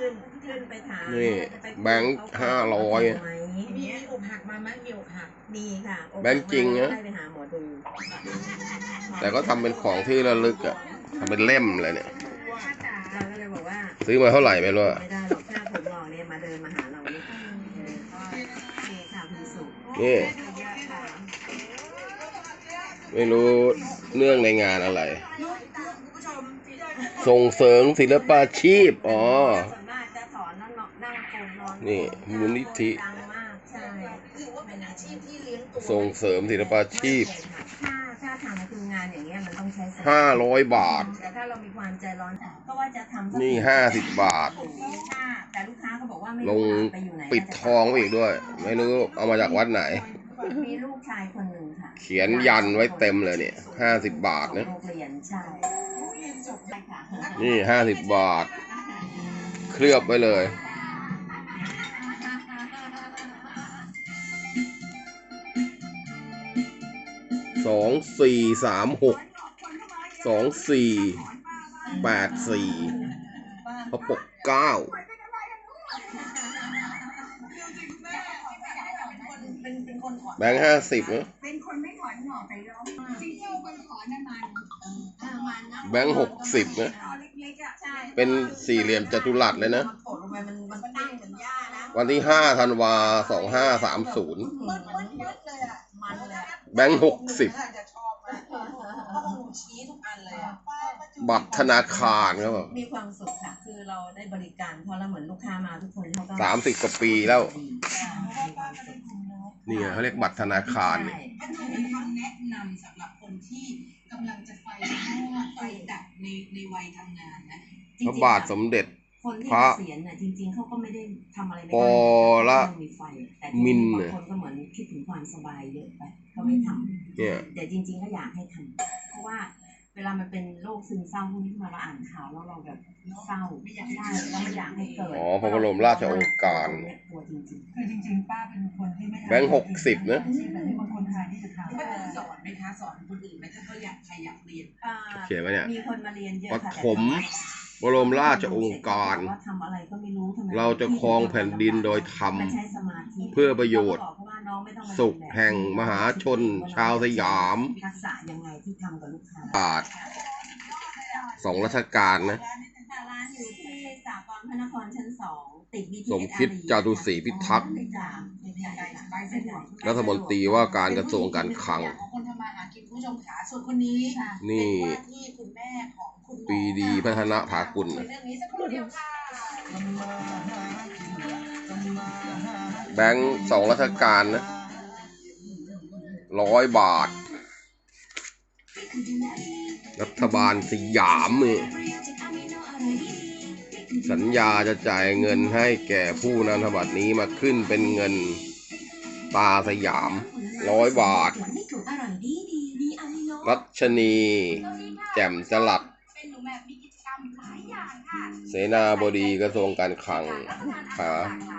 ขึ้นขึ้นไปถามนี่จะไปแบงค์เขห้าร้อยไหมมีมีอกหักมาไหมมีอกหักมีค่ะโอกาสแบงค์จริงนะ ได้ไปหาหมอดูแต่ก็ทำเป็นของที่ระลึกอะทำเป็นเล่มเลยเนี่ย เราก็เลยบอกว่าซื้อมาเท่าไหร่ไม่รู้อะไม่ได้หรอกแค่ผมลองเนี่ยมาเดินมาหาเราเนี่ยเออโอเคค่ะคุณสุนี่เยอะค่ะไม่รู้เนื่องในงานอะไร ส่งเสริมศิลปาชีพ อ๋อส่วนมากจะสอนนั่งนอนนั่งโก นนอนนี่มูลนิธิดังมากใช่ถือว่าเป็นอาชีพที่เลี้ยงตัวส่งเสริมศิลปาชีพถ้าถ้าทำคืองานอย่างเงี้ยมันต้องใช้สติห้าร้อยบาทแต่ถ้าเรามีความใจร้อนก็ว่าจะทำสักนี่ห้าสิบบาทค่ะแต่ลูกค้าก็บอกว่าไม่ลรู้งว่าไปอยู่ไหนปิดทองไว้อีกด้วย ไม่รู้เอามาจากวัดไหน มีลูกชายคนหนึ่งค่ะ เขียนยันไว้เต็มเลยเนี่ยห้าสิบบาทนะโรงเรียนใช่เรียนจบเลยค่ะนี่ห้าสิบบาท เคลือบไว้เลย สองสี่สามหกสองสี่แปดสี่พระปกเก้าเป็นเป็นคนถอนแบงค์ห้าสิบนะเป็นคนไม่ถอนหน่อไปร้องซีเที่ยวคนถอนน้ำมันเออมันนะแบงค์หกสิบนะตอนเล็กๆอะใช่เป็นสี่เหลี่ยมจัตุรัสเลยนะ วันที่ห้าธันวาสองห้าสามศูนย์มันมันเยอะเลยอะมันเลยอะแบงค์หกสิบจะชอบมากเพราะของหนูชี้ทุกอันเลยอะบัตรธนาคารครับผมมีความสุขค่ะ คือเราได้บริการเพราะเราเหมือนลูกค้ามาทุกคนเขาก็สามสิบกว่าปีแล้วใช่มีความสุขนี่ไงเขาเรียกบัตรธนาคารเนี่ยก็ถือเป็นคำแนะนำสำหรับคนที่กำลังจะไฟมอดไฟดับในในวัยทำงานนะจริงพระๆบาทสมเด็จ คนที่พระเกษียณน่ะจริงๆเขาก็ไม่ได้ทำอะไรไม่ปได้อละมีไฟแต่มินบาน่ะงคนก็เหมือนคิดถึงความสบายเยอะไปเขาไม่ทำเนี่ยแต่จริง ๆ ก็อยากให้ทำเพราะว่าเวลามันเป็นโรคซึมเศร้าพวกนี้มาเราอ่านข่าวแล้วเราแบบเศร้าไม่อยากได้เราไม่อยากให้เกิดอ๋อพระบรมราชโองการเนี่ยกลัวจริงคือจริงๆป้าเป็นคนที่ไม่ทำแบงค์หกสิบนะแต่ที่บางคนทานที่จะทำป้าจะสอนไหมคะสอนคนอื่นไหมถ้าเขาอยากใครอยากเรียนๆอ่าเขียนไว้เนี่ยมีคนมาเรียนเยอะปค่ะฐม บรมราชโองการว่าทำอะไรก็ไม่รู้ทำไมเราจะครองแผ่นดินโดยธรรมมันใช้สมาธิเพื่อประโยชน์เราก็บอกเขาว่าน้องไม่ต้องมาสุขเรียนแบบแห่งมหาชนชาวสยามทักษะยังไงที่ทำกับลูกค้าบาทสองรัชการนะร้านอยู่ที่สากลพระนครชั้นสองติด BTS สมคิดจารุศรีพิทักษ์รัฐมนตรีว่าการกระทรวงการคลัง ส่วนคนนี้นี่ เป็นว่าที่คุณแม่ของคุณหมอปรีดีพัฒนาภากุล คุยเรื่องนี้สักครู่เดียวค่ะแบงค์สองรัชการนะร้อยบาท รัฐบาลสยามนี่สัญญาจะจ่ายเงินให้แก่ผู้นำธบัตรนี้มาขึ้นเป็นเงินตาสยามร้อยบาท รัชนี แจ่มจลัดเป็นหนูแบบมีกิจกรรมหลายอย่างค่ะเสนาบดีกระทรวงการคลังรับประทานอาหา